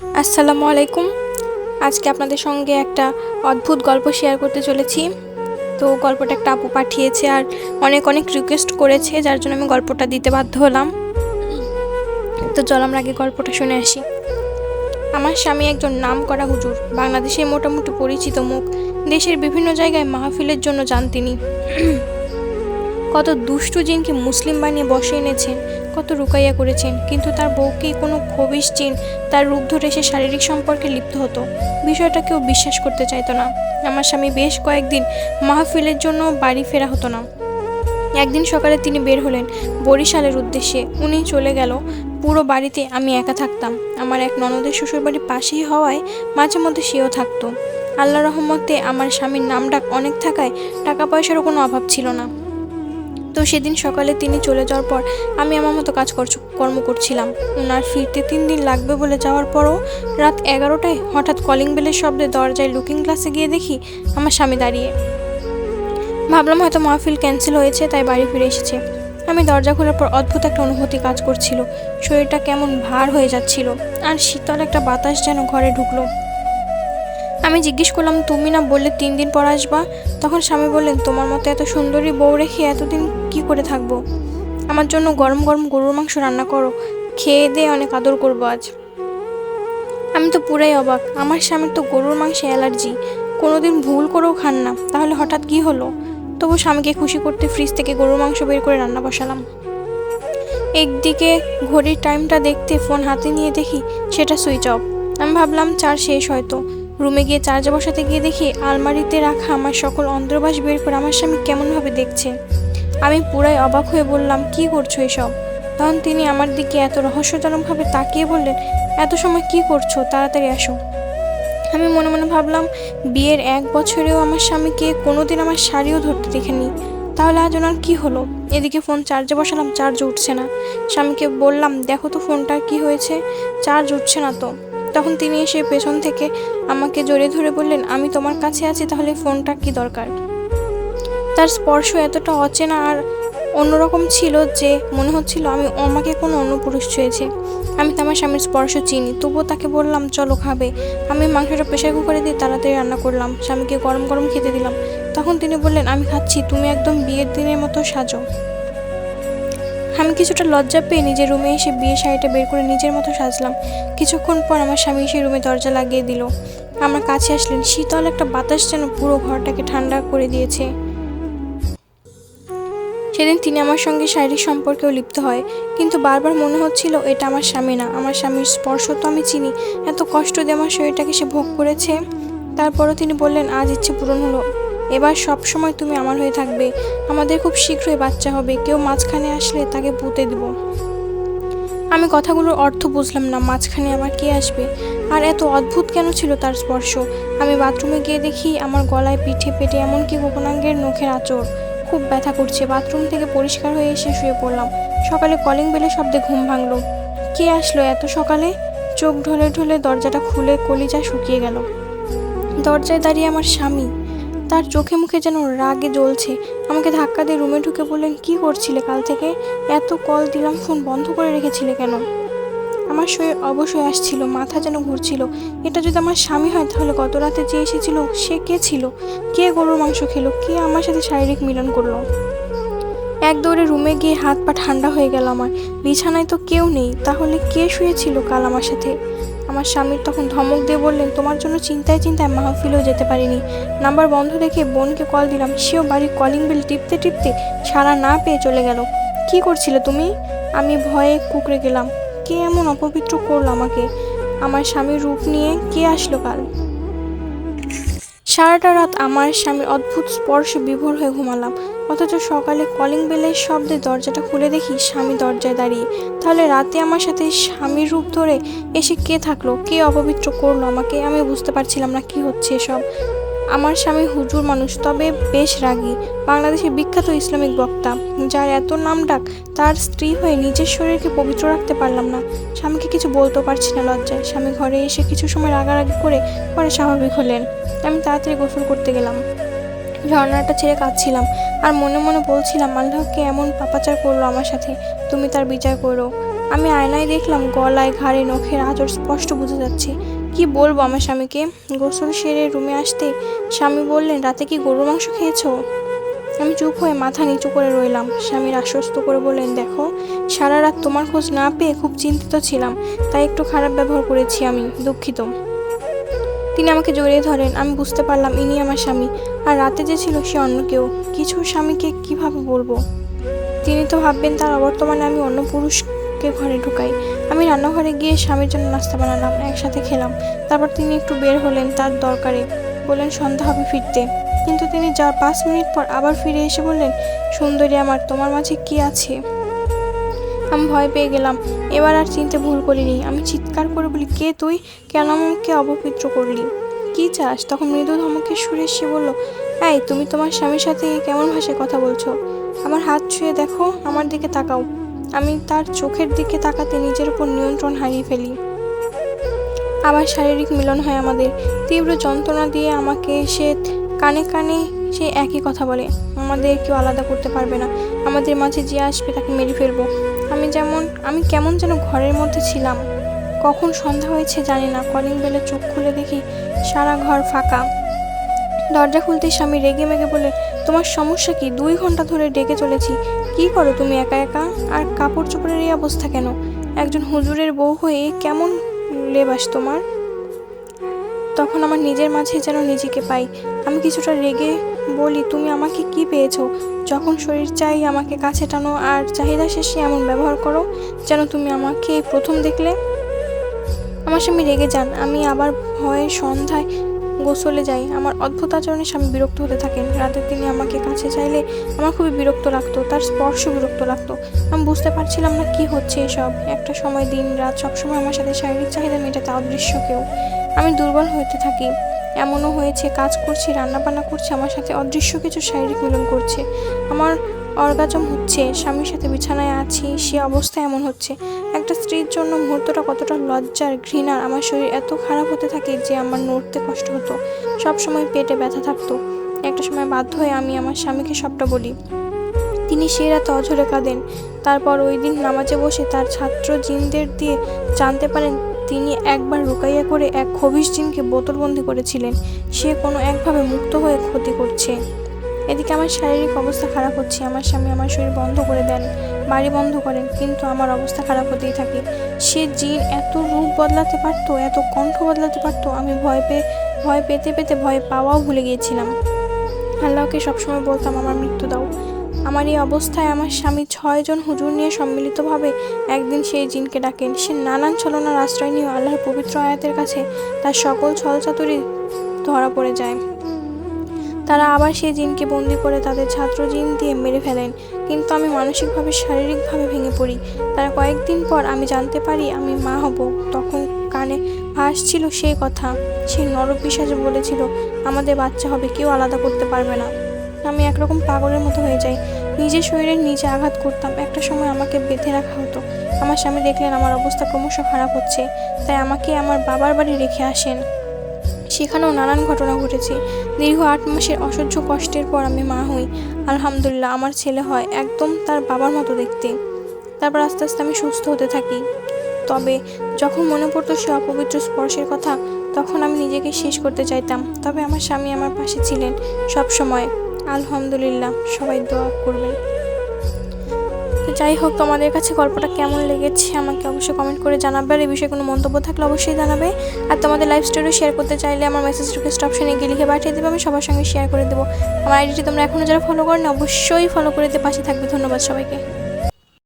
আসসালামু আলাইকুম। আজকে আপনাদের সঙ্গে একটা অদ্ভুত গল্প শেয়ার করতে চলেছি। তো গল্পটা একটা আপু পাঠিয়েছে আর অনেক অনেক রিকোয়েস্ট করেছে, যার জন্য আমি গল্পটা দিতে বাধ্য হলাম। তো চল আমরা আগে গল্পটা শুনে আসি। আমার স্বামী একজন নাম করা হুজুর। বাংলাদেশে মোটামুটি পরিচিত মুখ। দেশের বিভিন্ন জায়গায় মাহফিলের জন্য যান তিনি। কত দুষ্টু জিনকে মুসলিম বানিয়ে বসে এনেছেন। কত রুকাইয়া করেছেন, কিন্তু তার বউকে কোনো খবিশ জিন তার রূপ ধরে সে শারীরিক সম্পর্কে লিপ্ত হতো। বিষয়টা কেউ বিশ্বাস করতে চাইতো না। আমার স্বামী বেশ কয়েকদিন মাহফিলের জন্য বাড়ি ফেরা হতো না। একদিন সকালে তিনি বের হলেন বরিশালের উদ্দেশ্যে। উনি চলে গেল। পুরো বাড়িতে আমি একা থাকতাম। আমার এক ননদের শ্বশুরবাড়ি পাশেই হওয়ায় মাঝে মধ্যে সেও থাকতো। আল্লাহ রহমতে আমার স্বামীর নাম ডাক অনেক থাকায় টাকা পয়সারও কোনো অভাব ছিল না। তো সেদিন সকালে তিনি চলে যাওয়ার পর আমি আমার মতো কাজ কর্ম করছিলাম। ওনার ফিরতে তিন দিন লাগবে বলে যাওয়ার পরও রাত এগারোটায় হঠাৎ কলিং বেলের শব্দে দরজায় লুকিং গ্লাসে গিয়ে দেখি আমার স্বামী দাঁড়িয়ে। ভাবলাম হয়তো মাহফিল ক্যান্সেল হয়েছে, তাই বাড়ি ফিরে এসেছে। আমি দরজা খোলার পর অদ্ভুত একটা অনুভূতি কাজ করছিল। শরীরটা কেমন ভার হয়ে যাচ্ছিল, আর শীতল একটা বাতাস যেন ঘরে ঢুকলো। আমি জিজ্ঞেস করলাম, তুমি না বললে তিন দিন পর আসবা? তখন স্বামী বললেন, তোমার মতো এত সুন্দরী বউ রেখে এতদিন কি করে থাকব? আমার জন্য গরম গরম গরুর মাংস রান্না করো। খেয়ে দিয়ে অনেক আদর করব আজ। আমি তো পুরাই অবাক। আমার স্বামীর তো গরুর মাংসে অ্যালার্জি। কোনোদিন ভুল করেও খান না। তাহলে হঠাৎ কি হলো? তবু স্বামীকে খুশি করতে ফ্রিজ থেকে গরুর মাংস বের করে রান্না বসালাম। একদিকে ঘড়ির টাইমটা দেখতে ফোন হাতে নিয়ে দেখি সেটা সুইচ অফ আমি ভাবলাম চার শেষ হয়তো। রুমে গিয়ে চার্জে বসাতে গিয়ে দেখি আলমারিতে রাখা আমার সকল অন্ধ্রবাস বের করে আমার স্বামী কেমনভাবে দেখছে। আমি পুরাই অবাক হয়ে বললাম, কি করছ এসব? তখন তিনি আমার দিকে এত রহস্যজনকভাবে তাকিয়ে বললেন, এত সময় কি করছ? তাড়াতাড়ি আসো। আমি মনে মনে ভাবলাম, বিয়ের এক বছরেও আমার স্বামীকে কোনোদিন আমার শাড়িও ধরতে দেখিনি। তাহলে আজ ওনার কী হলো? এদিকে ফোন চার্জে বসালাম, চার্জ উঠছে না। স্বামীকে বললাম, দেখো তো ফোনটার কি হয়েছে, চার্জ উঠছে না তো। তখন তিনি এসে পেছন থেকে আমাকে জড়িয়ে ধরে বললেন, আমি তোমার কাছে আছি, তাহলে ফোনটা কি দরকার? তার স্পর্শ এতটা অচেনা আর অন্যরকম ছিল যে মনে হচ্ছিল আমি আমাকে কোনো অন্য পুরুষ ছুঁয়েছে। আমি তো আমার স্বামীর স্পর্শ চিনি, তবুও তাকে বললাম, চলো খাবে। আমি মাংসটা প্রেশার কুকারে দিয়ে তাড়াতাড়ি রান্না করলাম, স্বামীকে গরম গরম খেতে দিলাম। তখন তিনি বললেন, আমি খাচ্ছি, তুমি একদম বিয়ের দিনের মতো সাজো। আমি কিছুটা লজ্জা পেয়ে নিজের রুমে এসে বিয়ে শাড়িটা বের করে নিজের মতো সাজলাম। কিছুক্ষণ পর আমার স্বামী এসে রুমে দরজা লাগিয়ে দিল। আমার কাছে আসলেন, শীতল একটা বাতাস যেন পুরো ঘরটাকে ঠান্ডা করে দিয়েছে। সেদিন তিনি আমার সঙ্গে শারীরিক সম্পর্কেও লিপ্ত হয়। কিন্তু বারবার মনে হচ্ছিল, এটা আমার স্বামী না। আমার স্বামীর স্পর্শ তো আমি চিনি। এত কষ্ট দিয়ে আমার শরীরটাকে সে ভোগ করেছে। তারপরও তিনি বললেন, আজ ইচ্ছে পূরণ হলো। এবার সব সময় তুমি আমার হয়ে থাকবে। আমাদের খুব শীঘ্রই বাচ্চা হবে। কেউ মাঝখানে আসলে তাকে পুঁতে দিব। আমি কথাগুলোর অর্থ বুঝলাম না, মাঝখানে আবার কে আসবে? আর এত অদ্ভুত কেন ছিল তার স্পর্শ? আমি বাথরুমে গিয়ে দেখি, আমার গলায় পিঠে পেটে এমনকি গোপনাঙ্গের নখের আঁচড়। খুব ব্যথা করছে। বাথরুম থেকে পরিষ্কার হয়ে এসে শুয়ে পড়লাম। সকালে কলিং বেলের শব্দে ঘুম ভাঙলো। কে আসলো এত সকালে? চোখ ঢলে ঢলে দরজাটা খুলে কলিজা শুকিয়ে গেল। দরজায় দাঁড়িয়ে আমার স্বামী। তার চোখে মুখে যেন রাগে জ্বলছে। আমাকে ধাক্কা দিয়ে রুমে ঢুকে বললেন, কি করছিলে কাল থেকে? এত কল দিলাম, ফোন বন্ধ করে রেখেছিলে কেন? আমার শরীর অবশ্যই আসছিল, মাথা যেন ঘুরছিল। এটা যদি আমার স্বামী হয়, তাহলে গত রাতে যে এসেছিল, সে কে ছিল? কে গরুর মাংস খেলো? কে আমার সাথে শারীরিক মিলন করল? এক দৌড়ে রুমে গিয়ে হাত পা ঠান্ডা হয়ে গেল আমার। বিছানায় তো কেউ নেই, তাহলে কে শুয়েছিল কাল আমার সাথে? আমার স্বামীর তখন ধমক দিয়ে বললেন, তোমার জন্য চিন্তায় চিন্তায় মাহফিলেও যেতে পারিনি। নাম্বার বন্ধ রেখে বোনকে কল দিলাম, সেও বাড়ির কলিং বেল টিপতে টিপতে সারা না পেয়ে চলে গেল। কি করছিলে তুমি? আমি ভয়ে কুকড়ে গেলাম। কে এমন অপবিত্র করল আমাকে? আমার স্বামীর রূপ নিয়ে কে আসলো কাল? সারাটা রাত আমার স্বামীর অদ্ভুত স্পর্শে বিভোর হয়ে ঘুমালাম। অথচ সকালে কলিং বেলের শব্দে দরজাটা খুলে দেখি স্বামী দরজায় দাঁড়িয়ে। তাহলে রাতে আমার সাথে স্বামীর রূপ ধরে এসে কে থাকল? কে অপবিত্র করল আমাকে? আমি বুঝতে পারছিলাম না কি হচ্ছে এসব। আমার স্বামী হুজুর মানুষ, তবে বেশ রাগী। বাংলাদেশের বিখ্যাত ইসলামিক বক্তা। যার এত নাম ডাক, তার স্ত্রী হয়ে নিজের শরীরকে পবিত্র রাখতে পারলাম না। স্বামীকে কিছু বলতেও পারছি না লজ্জায়। স্বামী ঘরে এসে কিছু সময় রাগারাগি করে পরে স্বাভাবিক হলেন। আমি তাড়াতাড়ি গোসল করতে গেলাম। ঝর্ণাটা ছেড়ে কাঁদছিলাম আর মনে মনে বলছিলাম, আল্লাহকে এমন পাপাচার করল আমার সাথে, তুমি তার বিচার করো। আমি আয়নায় দেখলাম, গলায় ঘাড়ে নখের আঁচড় স্পষ্ট বুঝে যাচ্ছে। কি বলব আমার স্বামীকে? গোসল সেরে রুমে আসতে স্বামী বললেন, রাতে কি গরুর মাংস খেয়েছো? আমি চুপ হয়ে মাথা নিচু করে রইলাম। স্বামীর আশ্বস্ত করে বললেন, দেখো, সারা রাত তোমার খোঁজ না পেয়ে খুব চিন্তিত ছিলাম, তাই একটু খারাপ ব্যবহার করেছি আমি, দুঃখিত। তিনি আমাকে জড়িয়ে ধরেন। আমি বুঝতে পারলাম ইনি আমার স্বামী, আর রাতে যে ছিল সে অন্য কেউ। কিছু স্বামীকে কীভাবে বলব? তিনি তো ভাববেন তার অবর্তমানে আমি অন্য পুরুষকে ঘরে ঢুকাই। আমি রান্নাঘরে গিয়ে স্বামীর জন্য নাস্তা বানালাম, একসাথে খেলাম। তারপর তিনি একটু বের হলেন তার দরকারে। বললেন, সন্ধ্যা হবে ফিরতে। কিন্তু তিনি যাওয়ার পাঁচ মিনিট পর আবার ফিরে এসে বললেন, সুন্দরী আমার, তোমার মাঝে কি আছে? আমি ভয় পেয়ে গেলাম। এবার আর চিনতে ভুল করিনি। আমি চিৎকার করে বলি, কে তুই? কেন আমাকে অপবিত্র করলি? কি চাস? তখন মৃদু ধমকের সুরে সে বলল, এই, তুমি তোমার স্বামীর সাথে কেমন ভাষায় কথা বলছো? আমার হাত ছুঁয়ে দেখো, আমার দিকে তাকাও। আমি তার চোখের দিকে তাকাতে নিজের উপর নিয়ন্ত্রণ হারিয়ে ফেলি। আবার শারীরিক মিলন হয় আমাদের। তীব্র যন্ত্রণা দিয়ে আমাকে সে কানে কানে সে একই কথা বলে। আমাদের কেউ আলাদা করতে পারবে না। আমাদের মাঝে যে আসবে তাকে মেরে ফেলব। আমি যেমন, আমি কেমন যেন ঘরের মধ্যে ছিলাম। কখন সন্ধ্যা হয়েছে জানি না। কলিং বেলে চোখ খুলে দেখি সারা ঘর ফাঁকা। দরজা খুলতেই স্বামী রেগে মেগে বলে তোমার সমস্যা কি? দুই ঘণ্টা ধরে ডেকে চলেছি। কি করো তুমি একা একা? আর কাপড় চোপড়ের এই অবস্থা কেন? একজন হুজুরের বউ হয়ে কেমন লেবাস তোমার? তখন আমার নিজের মাঝে যেন নিজেকে পাই। আমি কিছুটা রেগে বলি, তুমি আমাকে কি পেয়েছ? যখন শরীর চাই আমাকে কাছে টানো, আর চাহিদা শেষে এমন ব্যবহার করো যেন তুমি আমাকে প্রথম দেখলে? আমার স্বামী রেগে যান। আমি আবার ভয়ে সন্ধ্যায় গোসলে যাই। আমার অদ্ভুত আচরণে স্বামী বিরক্ত হতে থাকেন। রাতে তিনি আমাকে কাছে চাইলে আমার খুবই বিরক্ত লাগতো, তার স্পর্শ বিরক্ত লাগতো। আমি বুঝতে পারছিলাম না কি হচ্ছে এসব। একটা সময় দিন রাত সবসময় আমার সাথে শারীরিক চাহিদা মেটাতে অদৃশ্য কেউ। আমি দুর্বল হতে থাকি। এমনও হয়েছে, কাজ করছি, রান্নাবান্না করছি, আমার সাথে অদৃশ্য কিছু শারীরিক মিলন করছে। আমার অর্গাজম হচ্ছে, স্বামীর সাথে বিছানায় আছি, সে অবস্থা এমন হচ্ছে। একটা স্ত্রীর জন্য মুহূর্তটা কতটা লজ্জার ঘৃণার আমার শরীর এত খারাপ হতে থাকে যে আমার নড়তে কষ্ট হতো। সব সময় পেটে ব্যথা থাকতো। একটা সময় বাধ্য হয়ে আমি আমার স্বামীকে সবটা বলি। তিনি সেই রাতে অঝরে কাঁদেন। তারপর ওই দিন নামাজে বসে তার ছাত্র জিনদের দিয়ে জানতে পারেন, তিনি একবার রুকাইয়া করে এক খবিশ জিনকে বোতলবন্দি করেছিলেন। সে কোনো একভাবে মুক্ত হয়ে ক্ষতি করছে। এদিকে আমার শারীরিক অবস্থা খারাপ হচ্ছে, আমার স্বামী আমার শরীর বন্ধ করে দেন, বাড়ি বন্ধ করেন, কিন্তু আমার অবস্থা খারাপ হতেই থাকে। সে জিন এত রূপ বদলাতে পারতো, এত কণ্ঠ বদলাতে পারতো, আমি ভয় পেয়ে, ভয় পেতে পেতে ভয় পাওয়াও ভুলে গিয়েছিলাম। আল্লাহকে সবসময় বলতাম, আমার মৃত্যু দাও। আমার এই অবস্থায় আমার স্বামী ছয়জন হুজুর নিয়ে সম্মিলিতভাবে একদিন সেই জিনকে ডাকেন। সে নানান ছলনার আশ্রয় নিয়ে আল্লাহর পবিত্র আয়াতের কাছে তার সকল ছলচাতুরি ধরা পড়ে যায়। তারা আবার সেই জিনকে বন্দি করে তাদের ছাত্র জিন দিয়ে মেরে ফেলেন। কিন্তু আমি মানসিকভাবে, শারীরিকভাবে ভেঙে পড়ি। তারা কয়েকদিন পর আমি জানতে পারি আমি মা হব। তখন কানে ভাসছিল সেই কথা। সে সেই নরপিসাজ বলেছিল, আমাদের বাচ্চা হবে, কেউ আলাদা করতে পারবে না। আমি একরকম পাগলের মতো হয়ে যাই। নিজের শরীরে নিজে আঘাত করতাম। একটা সময় আমাকে বেঁধে রাখা হতো। আমার স্বামী দেখলেন আমার অবস্থা ক্রমশ খারাপ হচ্ছে। তাই আমাকে আমার বাবার বাড়ি রেখে আসেন। সেখানেও নানান ঘটনা ঘটেছে। দীর্ঘ আট মাসের অসহ্য কষ্টের পর আমি মা হই। আলহামদুলিল্লাহ, আমার ছেলে হয় একদম তার বাবার মতো দেখতে। তারপর আস্তে আস্তে আমি সুস্থ হতে থাকি। তবে যখন মনে পড়তো সে অপবিত্র স্পর্শের কথা, তখন আমি নিজেকে শেষ করতে চাইতাম। তবে আমার স্বামী আমার পাশে ছিলেন সব সময় আলহামদুলিল্লাহ, সবাই দোয়া করবেন। যাই হোক, তোমাদের কাছে গল্পটা কেমন লেগেছে আমাকে অবশ্যই কমেন্ট করে জানাবে। আর এই বিষয়ে কোনো মন্তব্য থাকলে অবশ্যই জানাবে। আর তোমাদের লাইফ স্টোরি শেয়ার করতে চাইলে আমার মেসেজ রিকোয়েস্ট অপশনে গিয়ে লিখে পাঠিয়ে দেবে, আমি সবার সঙ্গে শেয়ার করে দেবো। আমার আইডিটি তোমরা এখনও যারা ফলো করেন, অবশ্যই ফলো করে দিয়ে পাশে থাকবে। ধন্যবাদ সবাইকে।